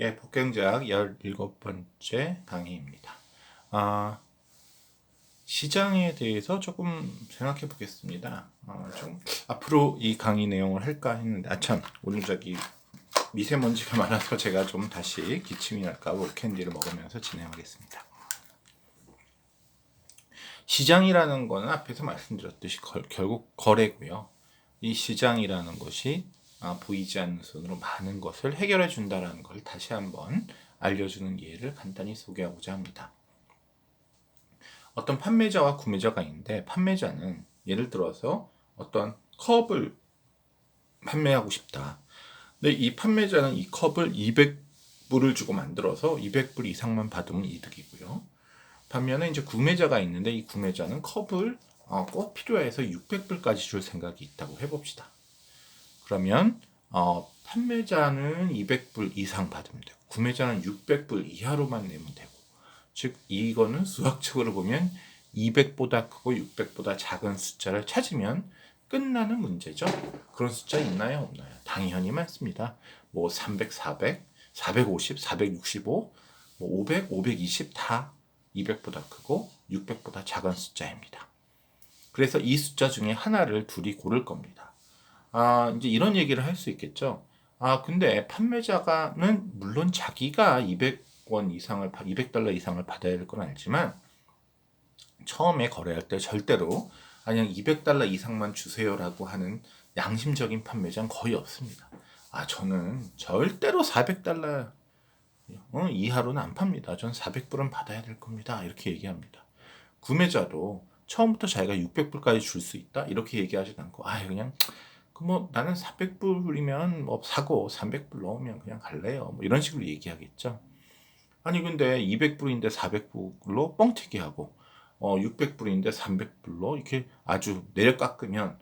예, 복경제약 17번째 강의입니다. 아, 시장에 대해서 조금 생각해 보겠습니다. 아, 좀 앞으로 이 강의 내용을 할까 했는데, 아, 참, 오늘 저기 미세먼지가 많아서 제가 좀 다시 기침이 날까봐 캔디를 먹으면서 진행하겠습니다. 시장이라는 거는 앞에서 말씀드렸듯이 거, 결국 거래고요. 이 시장이라는 것이 아, 보이지 않는 손으로 많은 것을 해결해 준다라는 걸 다시 한번 알려주는 예를 간단히 소개하고자 합니다. 어떤 판매자와 구매자가 있는데 판매자는 예를 들어서 어떤 컵을 판매하고 싶다. 근데 이 판매자는 이 컵을 200불을 주고 만들어서 200불 이상만 받으면 이득이고요. 반면에 이제 구매자가 있는데 이 구매자는 컵을 어, 꼭 필요해서 600불까지 줄 생각이 있다고 해봅시다. 그러면 어, 판매자는 200불 이상 받으면 되고 구매자는 600불 이하로만 내면 되고 즉 이거는 수학적으로 보면 200보다 크고 600보다 작은 숫자를 찾으면 끝나는 문제죠. 그런 숫자 있나요? 없나요? 당연히 많습니다. 뭐 300, 400, 450, 465, 뭐 500, 520 다 200보다 크고 600보다 작은 숫자입니다. 그래서 이 숫자 중에 하나를 둘이 고를 겁니다. 아, 이제 이런 얘기를 할 수 있겠죠. 아, 근데 판매자가는 물론 자기가 200원 이상을, 200달러 이상을 받아야 될 건 알지만 처음에 거래할 때 절대로 그냥 200달러 이상만 주세요라고 하는 양심적인 판매자는 거의 없습니다. 아, 저는 절대로 400달러 어, 이하로는 안 팝니다. 전 400불은 받아야 될 겁니다. 이렇게 얘기합니다. 구매자도 처음부터 자기가 600불까지 줄 수 있다? 이렇게 얘기하지 않고, 아, 그냥 그뭐 나는 400불이면 뭐 사고 300불 넣으면 그냥 갈래요. 뭐 이런 식으로 얘기하겠죠. 아니 근데 200불인데 400불로 뻥튀기 하고 어 600불인데 300불로 이렇게 아주 내려 깎으면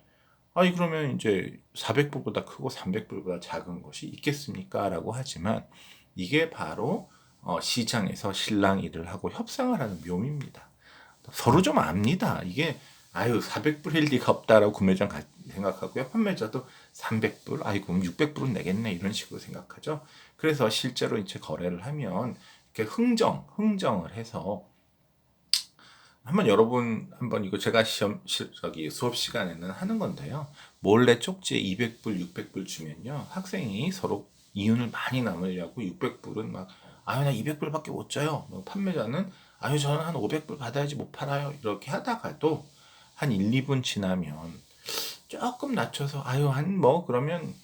아니 그러면 이제 400불보다 크고 300불보다 작은 것이 있겠습니까? 라고 하지만 이게 바로 어 시장에서 실랑 일을 하고 협상을 하는 묘미입니다. 서로 좀 압니다. 이게 아유 400불일 리가 없다라고 구매자 생각하고요. 판매자도 300불, 아이고 600불은 내겠네 이런 식으로 생각하죠. 그래서 실제로 이제 거래를 하면 이렇게 흥정, 흥정을 해서 한번 여러분 한번 이거 제가 시험 저기 수업 시간에는 하는 건데요. 몰래 쪽지에 200불, 600불 주면요. 학생이 서로 이윤을 많이 남으려고 600불은 막 아유 나 200불밖에 못 줘요. 뭐 판매자는 아유 저는 한 500불 받아야지 못 팔아요. 이렇게 하다가도 한 1, 2분 지나면 조금 낮춰서 아유 한 뭐 그러면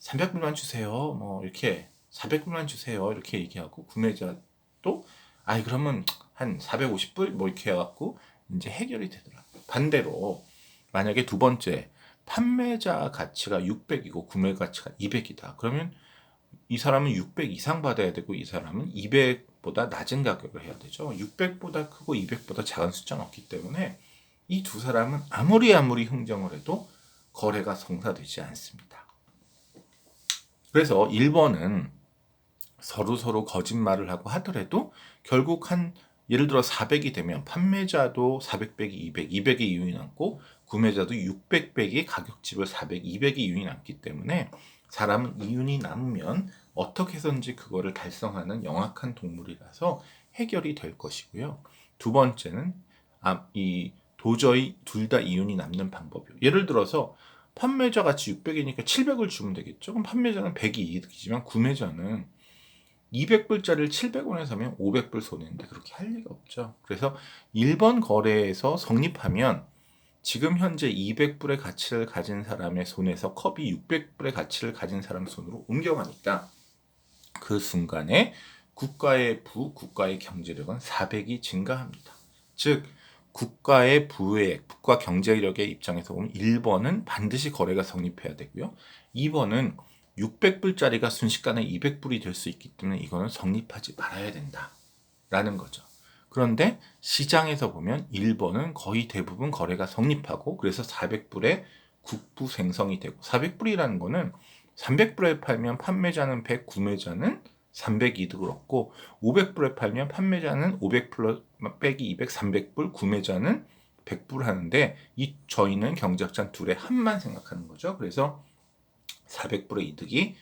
300불만 주세요. 뭐 이렇게 400불만 주세요. 이렇게 얘기하고 구매자도 아이 그러면 한 450불 뭐 이렇게 해갖고 이제 해결이 되더라고요. 반대로 만약에 두 번째 판매자 가치가 600이고 구매 가치가 200이다. 그러면 이 사람은 600 이상 받아야 되고 이 사람은 200보다 낮은 가격을 해야 되죠. 600보다 크고 200보다 작은 숫자는 없기 때문에 이 두 사람은 아무리 아무리 흥정을 해도 거래가 성사되지 않습니다. 그래서 1번은 서로 서로 거짓말을 하고 하더라도 결국 한 예를 들어 400이 되면 판매자도 400 빼기 200, 200의 이윤이 남고 구매자도 600 빼기 가격집을 400, 200의 이윤이 남기 때문에 사람은 이윤이 남으면 어떻게 해서든지 그거를 달성하는 영악한 동물이라서 해결이 될 것이고요. 두 번째는 아, 이 도저히 둘 다 이윤이 남는 방법이요. 예를 들어서 판매자 가치 600이니까 700을 주면 되겠죠. 그럼 판매자는 100이 이득이지만 구매자는 200불짜리를 700원에 사면 500불 손해인데 그렇게 할 리가 없죠. 그래서 1번 거래에서 성립하면 지금 현재 200불의 가치를 가진 사람의 손에서 컵이 600불의 가치를 가진 사람 손으로 옮겨가니까 그 순간에 국가의 부, 국가의 경제력은 400이 증가합니다. 즉 국가의 부의 국가 경제력의 입장에서 보면 1번은 반드시 거래가 성립해야 되고요. 2번은 600불짜리가 순식간에 200불이 될 수 있기 때문에 이거는 성립하지 말아야 된다. 라는 거죠. 그런데 시장에서 보면 1번은 거의 대부분 거래가 성립하고 그래서 400불에 국부 생성이 되고 400불이라는 거는 300불에 팔면 판매자는 100, 구매자는 300 이득을 얻고 500불에 팔면 판매자는 500 플러스 빼기 200, 300불, 구매자는 100불 하는데 이 저희는 경제학자 둘의 한만 생각하는 거죠. 그래서 400불의 이득이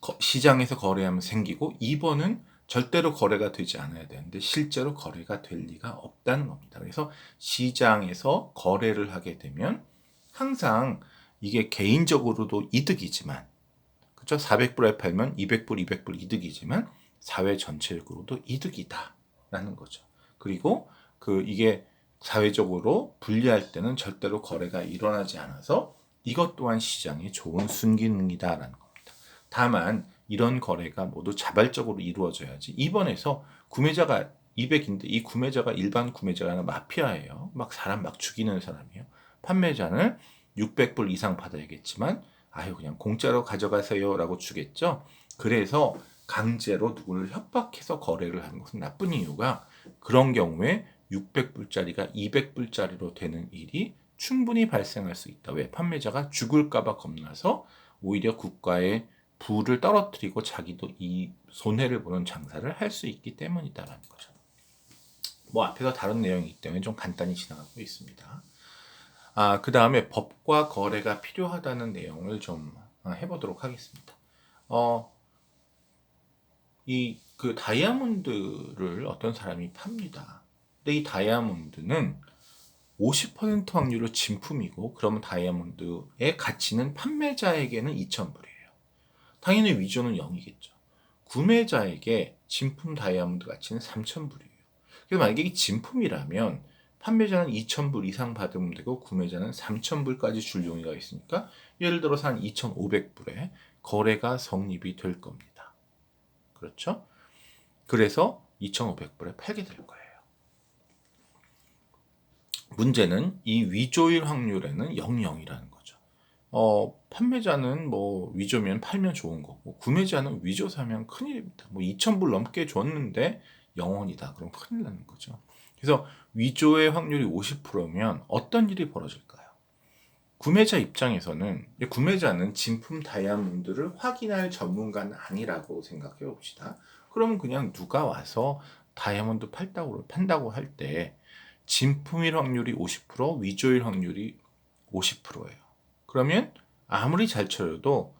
거- 시장에서 거래하면 생기고 2번은 절대로 거래가 되지 않아야 되는데 실제로 거래가 될 리가 없다는 겁니다. 그래서 시장에서 거래를 하게 되면 항상 이게 개인적으로도 이득이지만 그렇죠? 400불에 팔면 200불, 200불 이득이지만 사회 전체적으로도 이득이다라는 거죠. 그리고 그 이게 사회적으로 불리할 때는 절대로 거래가 일어나지 않아서 이것 또한 시장에 좋은 순기능이다라는 겁니다. 다만 이런 거래가 모두 자발적으로 이루어져야지. 이번에서 구매자가 200인데 이 구매자가 일반 구매자가 마피아예요. 막 사람 막 죽이는 사람이에요. 판매자는 600불 이상 받아야겠지만 아유 그냥 공짜로 가져가세요라고 주겠죠. 그래서 강제로 누구를 협박해서 거래를 하는 것은 나쁜 이유가 그런 경우에 600불짜리가 200불짜리로 되는 일이 충분히 발생할 수 있다. 왜? 판매자가 죽을까봐 겁나서 오히려 국가의 부를 떨어뜨리고 자기도 이 손해를 보는 장사를 할 수 있기 때문이다라는 거죠. 뭐 앞에서 다른 내용이기 때문에 좀 간단히 지나가고 있습니다. 아, 그 다음에 법과 거래가 필요하다는 내용을 좀 어, 해보도록 하겠습니다. 어, 이 그 다이아몬드를 어떤 사람이 팝니다. 근데 이 다이아몬드는 50% 확률로 진품이고 그러면 다이아몬드의 가치는 판매자에게는 2,000불이에요. 당연히 위조는 0이겠죠. 구매자에게 진품 다이아몬드 가치는 3,000불이에요. 그래서 만약에 이게 진품이라면 판매자는 2,000불 이상 받으면 되고 구매자는 3,000불까지 줄 용의가 있으니까 예를 들어서 한 2,500불에 거래가 성립이 될 겁니다. 그렇죠? 그래서 2,500불에 팔게 될 거예요. 문제는 이 위조일 확률에는 00이라는 거죠. 어, 판매자는 뭐 위조면 팔면 좋은 거고 구매자는 위조 사면 큰일입니다. 뭐 2,000불 넘게 줬는데 0원이다. 그럼 큰일 나는 거죠. 그래서 위조의 확률이 50%면 어떤 일이 벌어질까요? 구매자 입장에서는 이 구매자는 진품 다이아몬드를 확인할 전문가는 아니라고 생각해 봅시다. 그러면 그냥 누가 와서 다이아몬드 팔다고 판다고 할 때 진품일 확률이 50%, 위조일 확률이 50%예요. 그러면 아무리 잘 쳐도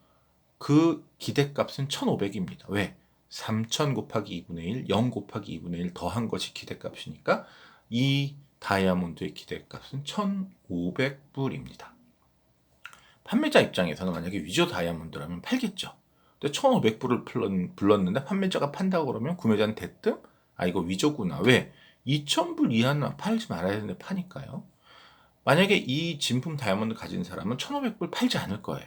그 기대값은 1,500입니다. 왜? 3,000 곱하기 2분의 1, 0 곱하기 2분의 1 더한 것이 기대값이니까 이 다이아몬드의 기대값은 1,500불입니다. 판매자 입장에서는 만약에 위조 다이아몬드라면 팔겠죠. 근데 1,500불을 불렀는데 판매자가 판다고 그러면 구매자는 대뜸 아 이거 위조구나. 왜? 2,000불 이하는 팔지 말아야 되는데 파니까요. 만약에 이 진품 다이아몬드 가진 사람은 1,500불 팔지 않을 거예요.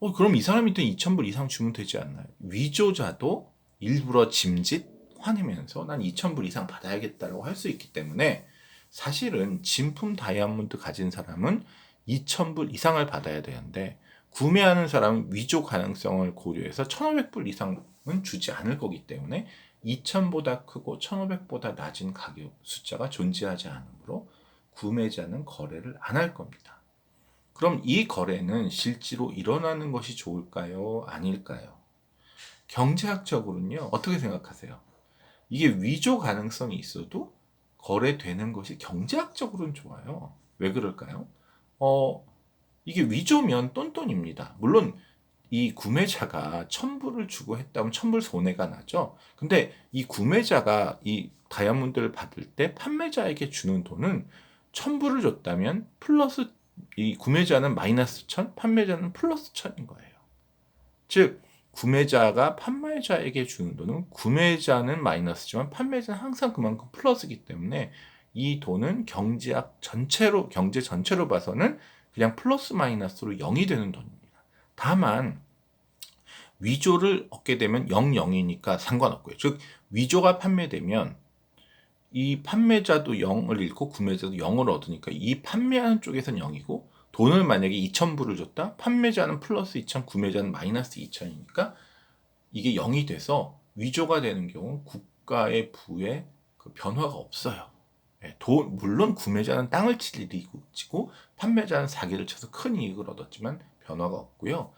어, 그럼 이 사람한테 2,000불 이상 주면 되지 않나요? 위조자도 일부러 짐짓 화내면서 난 2,000불 이상 받아야겠다라고 할 수 있기 때문에 사실은 진품 다이아몬드 가진 사람은 2,000불 이상을 받아야 되는데 구매하는 사람은 위조 가능성을 고려해서 1,500불 이상은 주지 않을 거기 때문에 2,000보다 크고 1,500보다 낮은 가격 숫자가 존재하지 않으므로 구매자는 거래를 안 할 겁니다. 그럼 이 거래는 실제로 일어나는 것이 좋을까요? 아닐까요? 경제학적으로는요, 어떻게 생각하세요? 이게 위조 가능성이 있어도 거래되는 것이 경제학적으로는 좋아요. 왜 그럴까요? 어, 이게 위조면 똔똔입니다. 물론 이 구매자가 천불을 주고 했다면 천불 손해가 나죠. 근데 이 구매자가 이 다이아몬드를 받을 때 판매자에게 주는 돈은 천불을 줬다면 플러스 이 구매자는 마이너스 천, 판매자는 플러스 천인 거예요. 즉 구매자가 판매자에게 주는 돈은 구매자는 마이너스지만 판매자는 항상 그만큼 플러스이기 때문에 이 돈은 경제학 전체로 경제 전체로 봐서는 그냥 플러스 마이너스로 0이 되는 돈입니다. 다만 위조를 얻게 되면 0, 0이니까 상관없고요. 즉 위조가 판매되면 이 판매자도 0을 잃고 구매자도 0을 얻으니까 이 판매하는 쪽에서는 0이고 돈을 만약에 2,000불을 줬다. 판매자는 플러스 2,000, 구매자는 마이너스 2,000이니까 이게 0이 돼서 위조가 되는 경우 국가의 부에 그 변화가 없어요. 예, 돈, 물론 구매자는 땅을 지고 판매자는 사기를 쳐서 큰 이익을 얻었지만 변화가 없고요.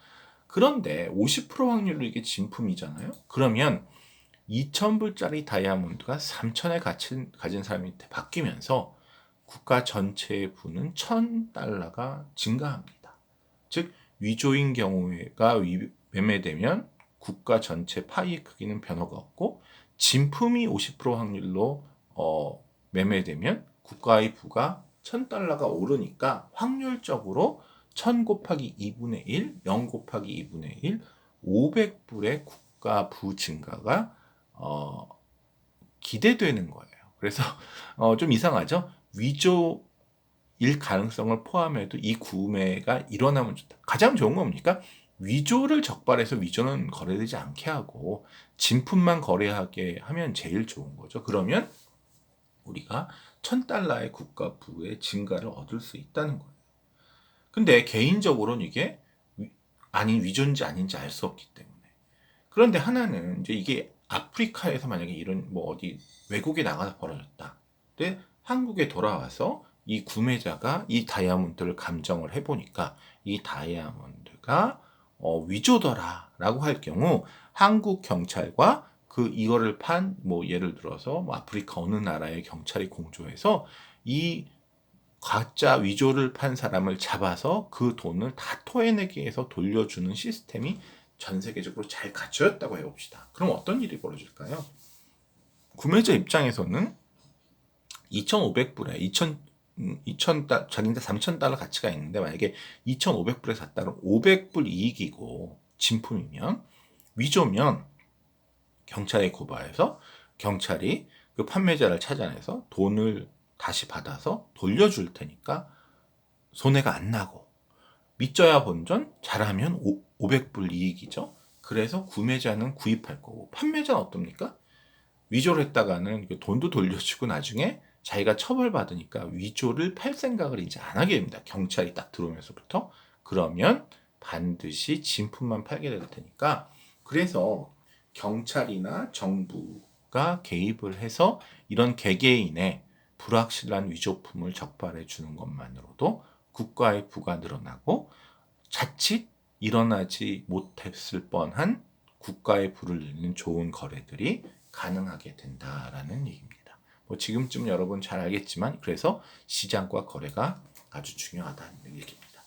그런데 50% 확률로 이게 진품이잖아요. 그러면 2,000불짜리 다이아몬드가 3,000에 가진, 가진 사람한테 바뀌면서 국가 전체의 부는 1,000달러가 증가합니다. 즉 위조인 경우가 위, 매매되면 국가 전체 파이의 크기는 변화가 없고 진품이 50% 확률로 어, 매매되면 국가의 부가 1000달러가 오르니까 확률적으로 1000 곱하기 2분의 1, 0 곱하기 2분의 1, 500불의 국가 부 증가가 어, 기대되는 거예요. 그래서 어, 좀 이상하죠? 위조일 가능성을 포함해도 이 구매가 일어나면 좋다. 가장 좋은 겁니까? 위조를 적발해서 위조는 거래되지 않게 하고 진품만 거래하게 하면 제일 좋은 거죠. 그러면 우리가 천 달러의 국가 부의 증가를 얻을 수 있다는 거예요. 근데 개인적으로는 이게 위, 아닌 위조인지 아닌지 알 수 없기 때문에. 그런데 하나는 이제 이게 아프리카에서 만약에 이런 뭐 어디 외국에 나가서 벌어졌다. 근데 한국에 돌아와서 이 구매자가 이 다이아몬드를 감정을 해보니까 이 다이아몬드가 어, 위조더라라고 할 경우 한국 경찰과 그 이거를 판 뭐 예를 들어서 뭐 아프리카 어느 나라의 경찰이 공조해서 이 가짜 위조를 판 사람을 잡아서 그 돈을 다 토해내게 해서 돌려주는 시스템이 전 세계적으로 잘 갖춰졌다고 해봅시다. 그럼 어떤 일이 벌어질까요? 구매자 입장에서는 2,500불에 2,000 2,000달 자기한테 3,000달러 가치가 있는데 만약에 2,500불에 샀다면 500불 이익이고 진품이면 위조면 경찰에 고발해서 경찰이 그 판매자를 찾아내서 돈을 다시 받아서 돌려줄 테니까 손해가 안 나고 믿져야 본전 잘하면 500불 이익이죠. 그래서 구매자는 구입할 거고 판매자는 어떻습니까? 위조를 했다가는 그 돈도 돌려주고 나중에 자기가 처벌받으니까 위조를 팔 생각을 이제 안 하게 됩니다. 경찰이 딱 들어오면서부터 그러면 반드시 진품만 팔게 될 테니까 그래서 경찰이나 정부가 개입을 해서 이런 개개인의 불확실한 위조품을 적발해 주는 것만으로도 국가의 부가 늘어나고 자칫 일어나지 못했을 뻔한 국가의 부를 내는 좋은 거래들이 가능하게 된다라는 얘기입니다. 뭐 지금쯤 여러분 잘 알겠지만 그래서 시장과 거래가 아주 중요하다는 얘기입니다.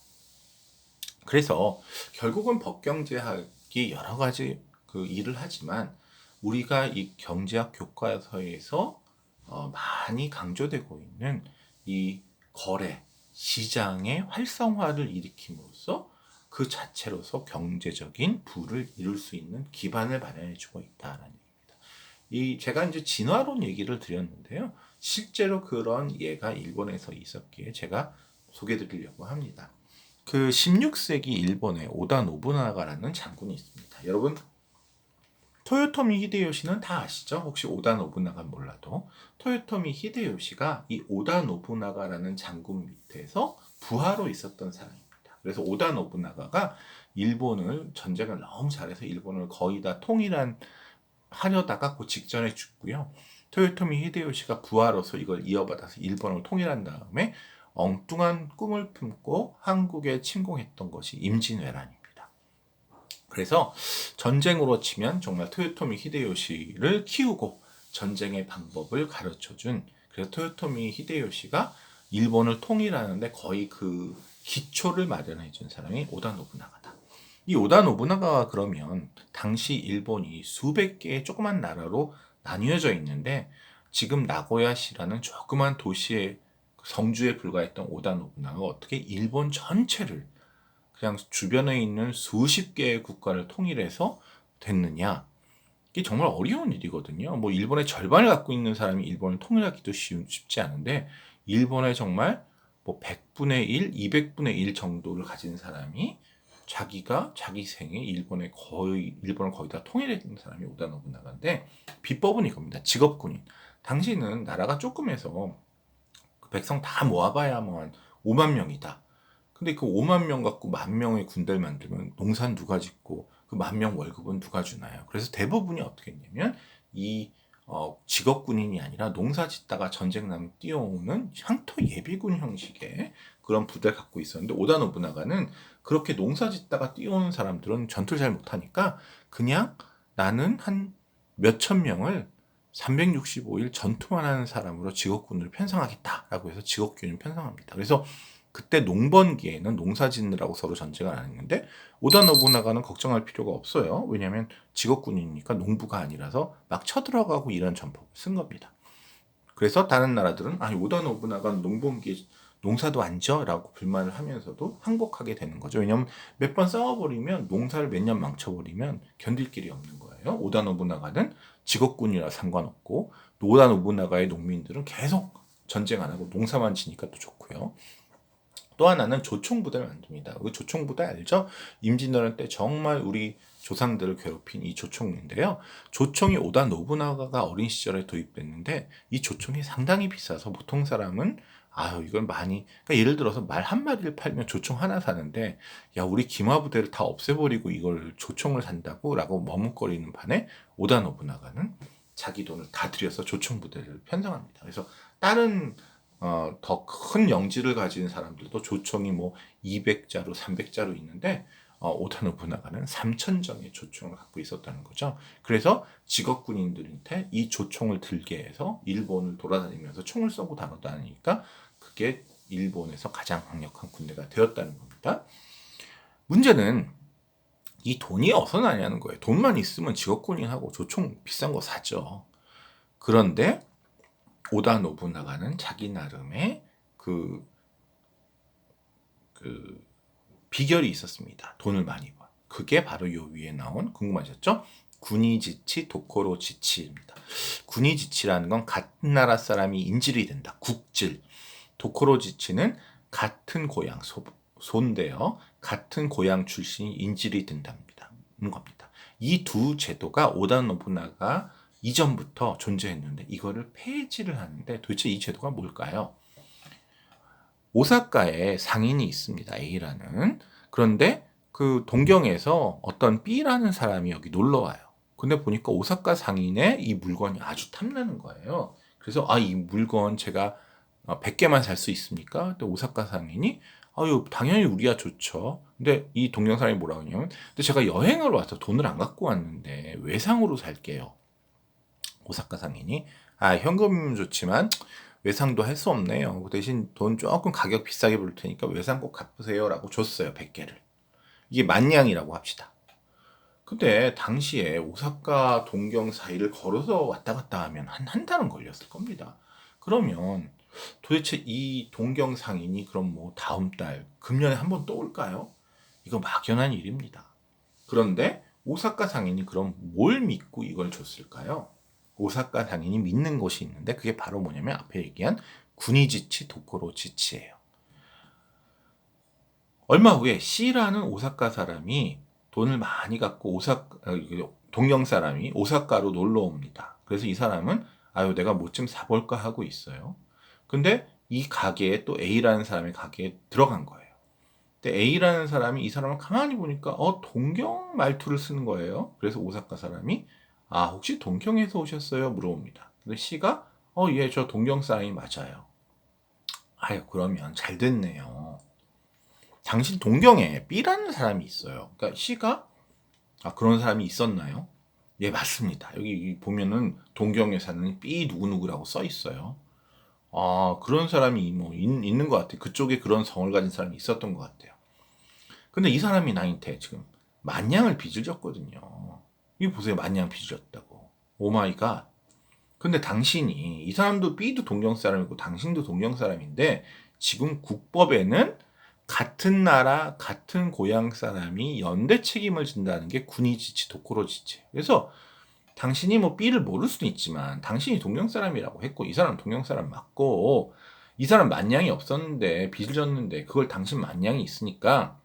그래서 결국은 법경제학이 여러 가지 그 일을 하지만 우리가 이 경제학 교과서에서 어 많이 강조되고 있는 이 거래 시장의 활성화를 일으킴으로써 그 자체로서 경제적인 부를 이룰 수 있는 기반을 마련해 주고 있다라는 얘기입니다. 이 제가 이제 진화론 얘기를 드렸는데요. 실제로 그런 예가 일본에서 있었기에 제가 소개드리려고 합니다. 그 16세기 일본에 오다 노부나가라는 장군이 있습니다. 여러분 토요토미 히데요시는 다 아시죠? 혹시 오다 노부나가 몰라도 토요토미 히데요시가 이 오다 노부나가라는 장군 밑에서 부하로 있었던 사람입니다. 그래서 오다 노부나가가 일본을 전쟁을 너무 잘해서 일본을 거의 다 통일한 하려다가 그 직전에 죽고요. 토요토미 히데요시가 부하로서 이걸 이어받아서 일본을 통일한 다음에 엉뚱한 꿈을 품고 한국에 침공했던 것이 임진왜란입니다. 그래서 전쟁으로 치면 정말 토요토미 히데요시를 키우고 전쟁의 방법을 가르쳐 준 그래서 토요토미 히데요시가 일본을 통일하는데 거의 그 기초를 마련해 준 사람이 오다 노부나가다. 이 오다 노부나가가 그러면 당시 일본이 수백 개의 조그만 나라로 나뉘어져 있는데 지금 나고야시라는 조그만 도시의 성주에 불과했던 오다 노부나가 어떻게 일본 전체를 그냥 주변에 있는 수십 개의 국가를 통일해서 됐느냐? 이게 정말 어려운 일이거든요. 뭐 일본의 절반을 갖고 있는 사람이 일본을 통일하기도 쉽지 않은데 일본의 정말 뭐 100분의 1, 200분의 1 정도를 가진 사람이 자기가 자기 생에 일본의 거의 일본을 거의 다 통일했던 사람이 오다 노부나가인데 비법은 이겁니다. 직업군인. 당시는 나라가 조금해서 그 백성 다 모아봐야 뭐한 5만 명이다. 근데 그 5만 명 갖고 만 명의 군대를 만들면 농산 누가 짓고 그 만 명 월급은 누가 주나요? 그래서 대부분이 어떻게 했냐면 이 어, 직업군인이 아니라 농사 짓다가 전쟁 나면 뛰어오는 향토 예비군 형식의 그런 부대를 갖고 있었는데 오다 노부나가는 그렇게 농사 짓다가 뛰어오는 사람들은 전투를 잘 못하니까 그냥 나는 한 몇천 명을 365일 전투만 하는 사람으로 직업군을 편성하겠다라고 해서 직업군을 편성합니다. 그래서 그때 농번기에는 농사 짓느라고 서로 전쟁을 안 했는데 오다 노부나가는 걱정할 필요가 없어요. 왜냐하면 직업군이니까 농부가 아니라서 막 쳐들어가고 이런 전법을 쓴 겁니다. 그래서 다른 나라들은 아니 오다 노부나가는 농번기에 농사도 안 져라고 불만을 하면서도 항복하게 되는 거죠. 왜냐하면 몇 번 싸워버리면 농사를 몇 년 망쳐버리면 견딜 길이 없는 거예요. 오다 노부나가는 직업군이라 상관없고 오다 노부나가의 농민들은 계속 전쟁 안 하고 농사만 지니까 또 좋고요. 또 하나는 조총부대를 만듭니다. 그 조총부대 알죠? 임진왜란 때 정말 우리 조상들을 괴롭힌 이 조총인데요. 조총이 오다 노부나가가 어린 시절에 도입됐는데 이 조총이 상당히 비싸서 보통 사람은 아유 이건 많이 그러니까 예를 들어서 말 한 마리를 팔면 조총 하나 사는데 야 우리 기마 부대를 다 없애버리고 이걸 조총을 산다고라고 머뭇거리는 반에 오다 노부나가는 자기 돈을 다 들여서 조총 부대를 편성합니다. 그래서 다른 어, 더 큰 영지를 가진 사람들도 조총이 뭐 200자루, 300자루 있는데 어, 오다 노부나가는 3천정의 조총을 갖고 있었다는 거죠. 그래서 직업 군인들한테 이 조총을 들게 해서 일본을 돌아다니면서 총을 쏘고 다녔다니까 그게 일본에서 가장 강력한 군대가 되었다는 겁니다. 문제는 이 돈이 어디서 나냐는 거예요. 돈만 있으면 직업 군인하고 조총 비싼 거 사죠. 그런데 오다 노부나가는 자기 나름의 그, 그 비결이 있었습니다. 돈을 많이 번. 그게 바로 요 위에 나온 궁금하셨죠? 군이지치 도코로지치입니다. 군이지치라는 건 같은 나라 사람이 인질이 된다. 국질. 도코로지치는 같은 고향 소, 소인데요. 같은 고향 출신이 인질이 된답니다. 겁니다. 이 두 제도가 오다 노부나가 이전부터 존재했는데 이거를 폐지를 하는데 도대체 이 제도가 뭘까요? 오사카에 상인이 있습니다. A라는. 그런데 그 동경에서 어떤 B라는 사람이 여기 놀러 와요. 근데 보니까 오사카 상인의 이 물건이 아주 탐나는 거예요. 그래서 아, 이 물건 제가 100개만 어, 살수 있습니까? 근데 오사카 상인이 아유, 당연히 우리야 좋죠. 근데 이 동경 사람이 뭐라고 하냐면, 근데 제가 여행을 와서 돈을 안 갖고 왔는데 외상으로 살게요. 오사카 상인이 아 현금이면 좋지만 외상도 할 수 없네요. 그 대신 돈 조금 가격 비싸게 부를 테니까 외상 꼭 갚으세요라고 줬어요. 100개를. 이게 만냥이라고 합시다. 근데 당시에 오사카 동경 사이를 걸어서 왔다 갔다 하면 한 한 달은 걸렸을 겁니다. 그러면 도대체 이 동경 상인이 그럼 뭐 다음 달 금년에 한 번 또 올까요? 이거 막연한 일입니다. 그런데 오사카 상인이 그럼 뭘 믿고 이걸 줬을까요? 오사카 상인이 믿는 것이 있는데 그게 바로 뭐냐면 앞에 얘기한 군이지치 도코로 지치예요. 얼마 후에 C라는 오사카 사람이 돈을 많이 갖고 오사 어, 동경 사람이 오사카로 놀러 옵니다. 그래서 이 사람은 아유 내가 뭐 좀 사볼까 하고 있어요. 근데 이 가게에 또 A라는 사람의 가게에 들어간 거예요. 근데 A라는 사람이 이 사람을 가만히 보니까 어 동경 말투를 쓰는 거예요. 그래서 오사카 사람이 아, 혹시 동경에서 오셨어요? 물어봅니다. 근데 C가 어, 예, 저 동경 사람이 맞아요. 아유, 그러면 잘 됐네요. 당신 동경에 B라는 사람이 있어요. 그러니까 C가 아, 그런 사람이 있었나요? 예, 맞습니다. 여기 보면은 동경에 사는 B 누구누구라고 써 있어요. 아, 그런 사람이 뭐 있, 있는 것 같아요. 그쪽에 그런 성을 가진 사람이 있었던 것 같아요. 근데 이 사람이 나한테 지금 만냥을 빚을 졌거든요. 이 보세요. 만냥 빚졌다고. 오마이갓. 근데 당신이 이 사람도 B도 동경 사람이고 당신도 동경 사람인데 지금 국법에는 같은 나라 같은 고향 사람이 연대 책임을 진다는 게 군의지치 도코로 지치. 그래서 당신이 뭐 B를 모를 수는 있지만 당신이 동경 사람이라고 했고 이 사람 동경 사람 맞고 이 사람 만냥이 없었는데 빚을 졌는데 그걸 당신 만냥이 있으니까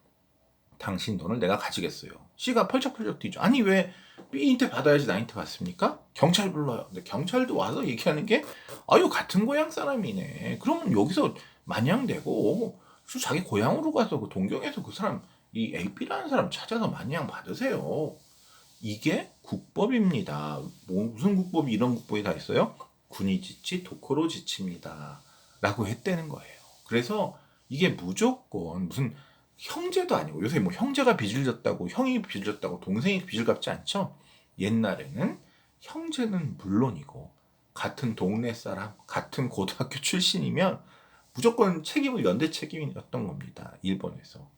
당신 돈을 내가 가지겠어요. C가 펄쩍펄쩍 뛰죠. 아니 왜 B한테 받아야지 나한테 받습니까? 경찰 불러요. 근데 경찰도 와서 얘기하는 게 아유 같은 고향 사람이네. 그러면 여기서 마냥되고 자기 고향으로 가서 그 동경에서 그 사람 이 AP라는 사람 찾아서 마냥 받으세요. 이게 국법입니다. 뭐 무슨 국법이 이런 국법이 다 있어요? 군의지치 도코로지치입니다. 라고 했다는 거예요. 그래서 이게 무조건 무슨 형제도 아니고 요새 뭐 형제가 빚을 졌다고 형이 빚을 졌다고 동생이 빚을 갚지 않죠. 옛날에는 형제는 물론이고 같은 동네 사람, 같은 고등학교 출신이면 무조건 책임을 연대 책임이었던 겁니다. 일본에서.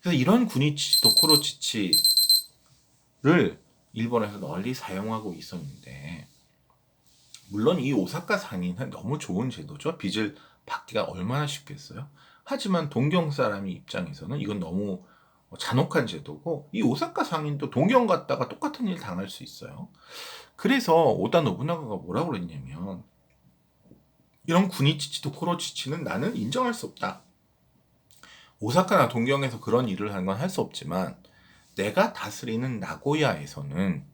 그래서 이런 구니치 도코로치치를 일본에서 널리 사용하고 있었는데 물론 이 오사카 상인은 너무 좋은 제도죠. 빚을 받기가 얼마나 쉽겠어요. 하지만 동경 사람이 입장에서는 이건 너무 잔혹한 제도고 이 오사카 상인도 동경 갔다가 똑같은 일 당할 수 있어요. 그래서 오다 노부나가가 뭐라고 그랬냐면 이런 구니치치 도코로치치는 나는 인정할 수 없다. 오사카나 동경에서 그런 일을 하는 건 할 수 없지만 내가 다스리는 나고야에서는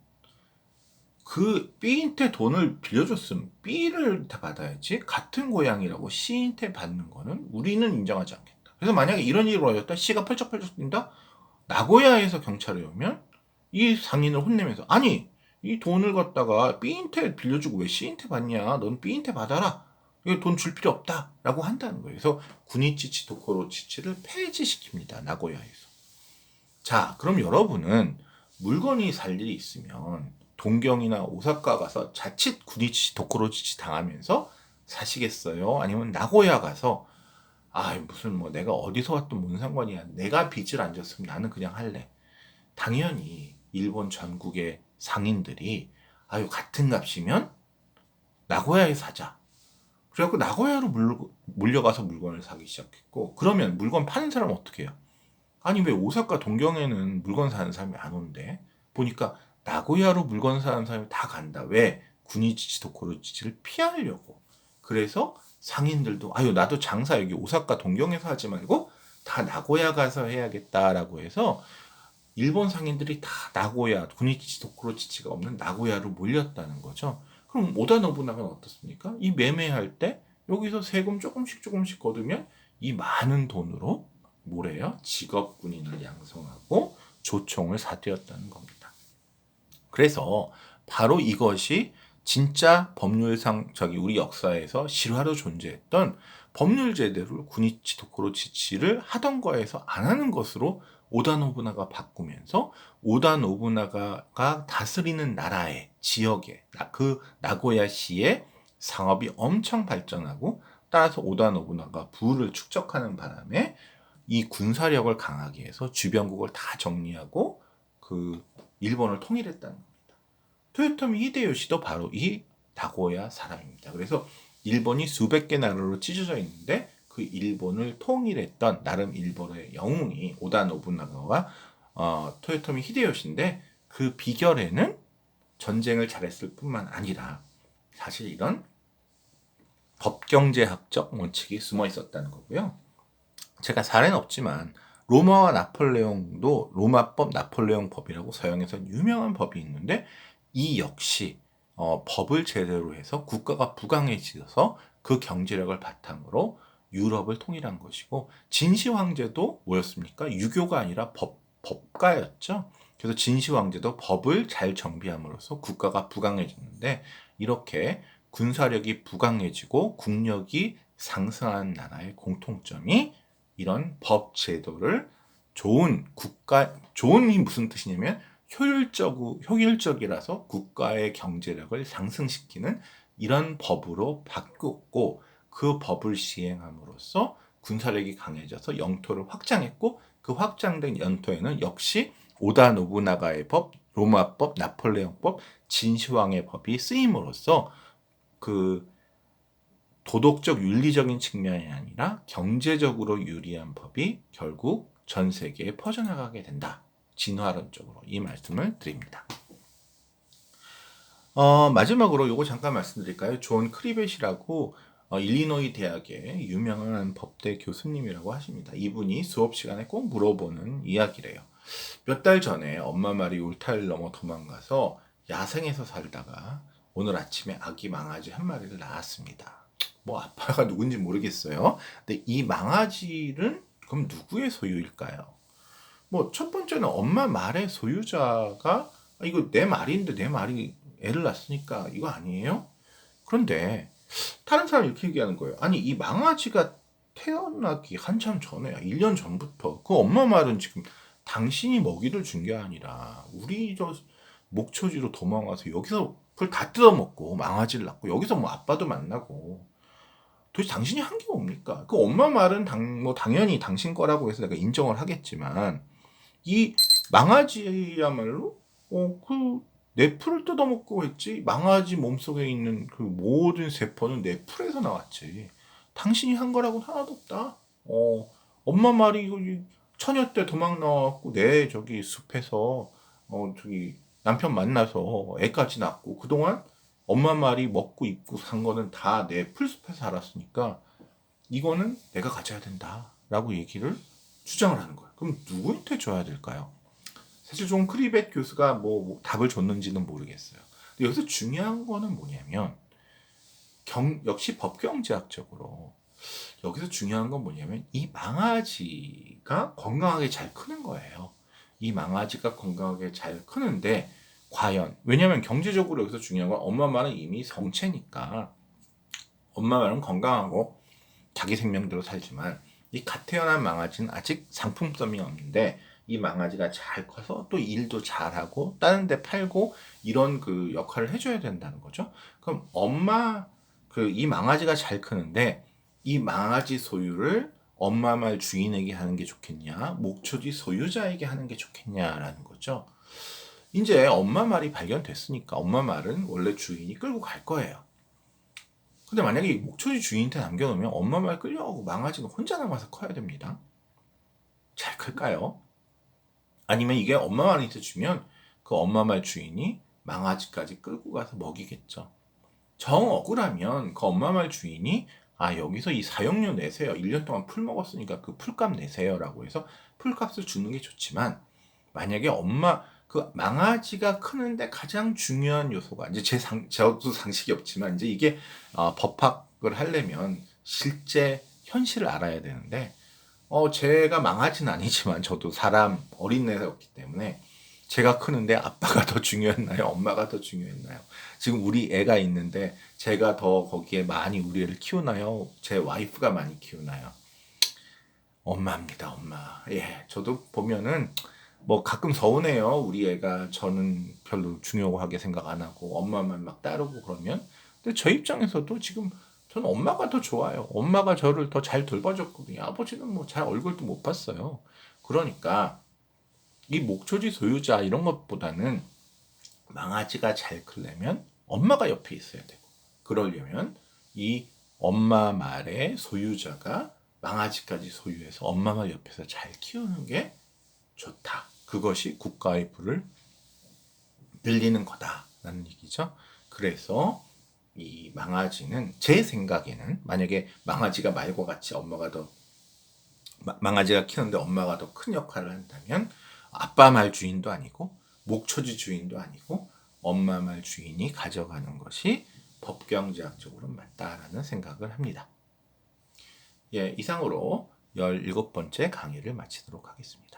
그 B한테 돈을 빌려줬으면 B를 다 받아야지 같은 고향이라고 C한테 받는 거는 우리는 인정하지 않겠다. 그래서 만약에 이런 일이 벌어졌다 C가 펄쩍펄쩍 뛴다 나고야에서 경찰에 오면 이 상인을 혼내면서 아니 이 돈을 갖다가 B한테 빌려주고 왜 C한테 받냐 넌 B한테 받아라 이거 돈 줄 필요 없다라고 한다는 거예요. 그래서 구니치치 도코로치치를 폐지시킵니다. 나고야에서. 자, 그럼 여러분은 물건이 살 일이 있으면 동경이나 오사카 가서 자칫 구니치치 도코로치치 당하면서 사시겠어요? 아니면 나고야 가서 아 무슨 뭐 내가 어디서 왔든 뭔 상관이야. 내가 빚을 안 졌으면 나는 그냥 할래. 당연히 일본 전국의 상인들이 아유 같은 값이면 나고야에 사자. 그래갖고 나고야로 몰려가서 물건을 사기 시작했고 그러면 물건 파는 사람은 어떻게 해요? 아니 왜 오사카 동경에는 물건 사는 사람이 안 오는데 보니까 나고야로 물건 사는 사람이 다 간다. 왜? 구니치치 도코로치치를 피하려고. 그래서 상인들도 아유 나도 장사 여기 오사카 동경에서 하지 말고 다 나고야 가서 해야겠다라고 해서 일본 상인들이 다 나고야 구니치치 도코로치치가 없는 나고야로 몰렸다는 거죠. 그럼 오다 노부나가는 어떻습니까? 이 매매할 때 여기서 세금 조금씩 조금씩 거두면 이 많은 돈으로 뭐래요? 직업 군인을 양성하고 조총을 사들였다는 겁니다. 그래서 바로 이것이 진짜 법률상 저기 우리 역사에서 실화로 존재했던 법률 제대로 구니치 도코로치치를 하던 거에서 안 하는 것으로 오다 노부나가 바꾸면서 오다 노부나가가 다스리는 나라의 지역에 그 나고야시의 상업이 엄청 발전하고 따라서 오다 노부나가 부를 축적하는 바람에 이 군사력을 강하게 해서 주변국을 다 정리하고 그 일본을 통일했다는 겁니다. 토요토미 히데요시도 바로 이 나고야 사람입니다. 그래서 일본이 수백 개 나라로 찢어져 있는데 그 일본을 통일했던 나름 일본의 영웅이 오다 노부나가와 어, 토요토미 히데요시인데 그 비결에는 전쟁을 잘했을 뿐만 아니라 사실 이런 법경제학적 원칙이 숨어 있었다는 거고요. 제가 사례는 없지만 로마와 나폴레옹도 로마법 나폴레옹법이라고 서양에서 유명한 법이 있는데 이 역시 어, 법을 제대로 해서 국가가 부강해지어서 그 경제력을 바탕으로 유럽을 통일한 것이고 진시 황제도 뭐였습니까? 유교가 아니라 법 법가였죠. 그래서 진시 황제도 법을 잘 정비함으로써 국가가 부강해졌는데 이렇게 군사력이 부강해지고 국력이 상승한 나라의 공통점이 이런 법 제도를 좋은 국가 좋은이 무슨 뜻이냐면 효율적 효율적이라서 국가의 경제력을 상승시키는 이런 법으로 바뀌었고 그 법을 시행함으로써 군사력이 강해져서 영토를 확장했고 그 확장된 영토에는 역시 오다 노부나가의 법, 로마법, 나폴레옹법, 진시황의 법이 쓰임으로써 그 도덕적 윤리적인 측면이 아니라 경제적으로 유리한 법이 결국 전 세계에 퍼져나가게 된다. 진화론적으로 이 말씀을 드립니다. 어, 마지막으로 요거 잠깐 말씀드릴까요? 존 크리벳이라고 어, 일리노이 대학의 유명한 법대 교수님이라고 하십니다. 이분이 수업 시간에 꼭 물어보는 이야기래요. 몇 달 전에 엄마 말이 울타리를 넘어 도망가서 야생에서 살다가 오늘 아침에 아기 망아지 한 마리를 낳았습니다. 뭐 아빠가 누군지 모르겠어요. 근데 이 망아지는 그럼 누구의 소유일까요? 뭐 첫 번째는 엄마 말의 소유자가 아, 이거 내 말인데 내 말이 애를 낳았으니까 이거 아니에요? 그런데 다른 사람이 이렇게 얘기하는 거예요. 아니 이 망아지가 태어나기 한참 전에 1년 전부터 그 엄마 말은 지금 당신이 먹이를 준 게 아니라 우리 저 목초지로 도망와서 여기서 그걸 다 뜯어먹고 망아지를 낳고 여기서 뭐 아빠도 만나고 도대체 당신이 한 게 뭡니까? 그 엄마 말은 당, 뭐 당연히 당신 거라고 해서 내가 인정을 하겠지만 이 망아지야말로 어, 그 내 풀을 뜯어먹고 했지 망아지 몸속에 있는 그 모든 세포는 내 풀에서 나왔지 당신이 한 거라고 하나도 없다. 어, 엄마 말이 이거 이 처녀 때 도망 나왔고 내 저기 숲에서 어 저기 남편 만나서 애까지 낳고 그동안 엄마 말이 먹고 입고 산 거는 다 내 풀숲에서 살았으니까 이거는 내가 가져야 된다라고 얘기를 주장을 하는 거예요. 그럼 누구한테 줘야 될까요? 사실 좀 크리벳 교수가 뭐, 뭐 답을 줬는지는 모르겠어요. 근데 여기서 중요한 거는 뭐냐면 경, 역시 법경제학적으로 여기서 중요한 건 뭐냐면 이 망아지가 건강하게 잘 크는 거예요. 이 망아지가 건강하게 잘 크는데 과연 왜냐하면 경제적으로 여기서 중요한 건 엄마 말은 이미 성체니까 엄마 말은 건강하고 자기 생명대로 살지만 이 갓 태어난 망아지는 아직 상품성이 없는데 이 망아지가 잘 커서 또 일도 잘하고 다른 데 팔고 이런 그 역할을 해줘야 된다는 거죠. 그럼 엄마 그 이 망아지가 잘 크는데 이 망아지 소유를 엄마 말 주인에게 하는 게 좋겠냐, 목초지 소유자에게 하는 게 좋겠냐라는 거죠. 이제 엄마 말이 발견됐으니까 엄마 말은 원래 주인이 끌고 갈 거예요. 근데 만약에 이 목초지 주인한테 남겨놓으면 엄마 말 끌려가고 망아지는 혼자 남아서 커야 됩니다. 잘 클까요? 아니면 이게 엄마 말한테 주면 그 엄마 말 주인이 망아지까지 끌고 가서 먹이겠죠. 정 억울하면 그 엄마 말 주인이 아 여기서 이 사용료 내세요. 1년 동안 풀 먹었으니까 그 풀값 내세요라고 해서 풀값을 주는 게 좋지만 만약에 엄마 그 망아지가 크는데 가장 중요한 요소가 이제 제 상, 저도 상식이 없지만 이제 이게 어, 법학을 하려면 실제 현실을 알아야 되는데 어 제가 망아지는 아니지만 저도 사람 어린애였기 때문에 제가 크는데 아빠가 더 중요했나요? 엄마가 더 중요했나요? 지금 우리 애가 있는데 제가 더 거기에 많이 우리 애를 키우나요? 제 와이프가 많이 키우나요? 엄마입니다, 엄마. 예, 저도 보면은 뭐 가끔 서운해요. 우리 애가 저는 별로 중요하게 생각 안 하고 엄마만 막 따르고 그러면. 근데 저 입장에서도 지금 저는 엄마가 더 좋아요. 엄마가 저를 더 잘 돌봐줬거든요. 아버지는 뭐 잘 얼굴도 못 봤어요. 그러니까 이 목초지 소유자 이런 것보다는 망아지가 잘 크려면 엄마가 옆에 있어야 되고 그러려면 이 엄마 말의 소유자가 망아지까지 소유해서 엄마 말 옆에서 잘 키우는 게 좋다. 그것이 국가의 부를 늘리는 거다라는 얘기죠. 그래서 이 망아지는 제 생각에는 만약에 망아지가 말과 같이 엄마가 더 마- 망아지가 키우는데 엄마가 더 큰 역할을 한다면 아빠 말 주인도 아니고 목초지 주인도 아니고 엄마 말 주인이 가져가는 것이 법경제학적으로 맞다라는 생각을 합니다. 예, 이상으로 17번째 강의를 마치도록 하겠습니다.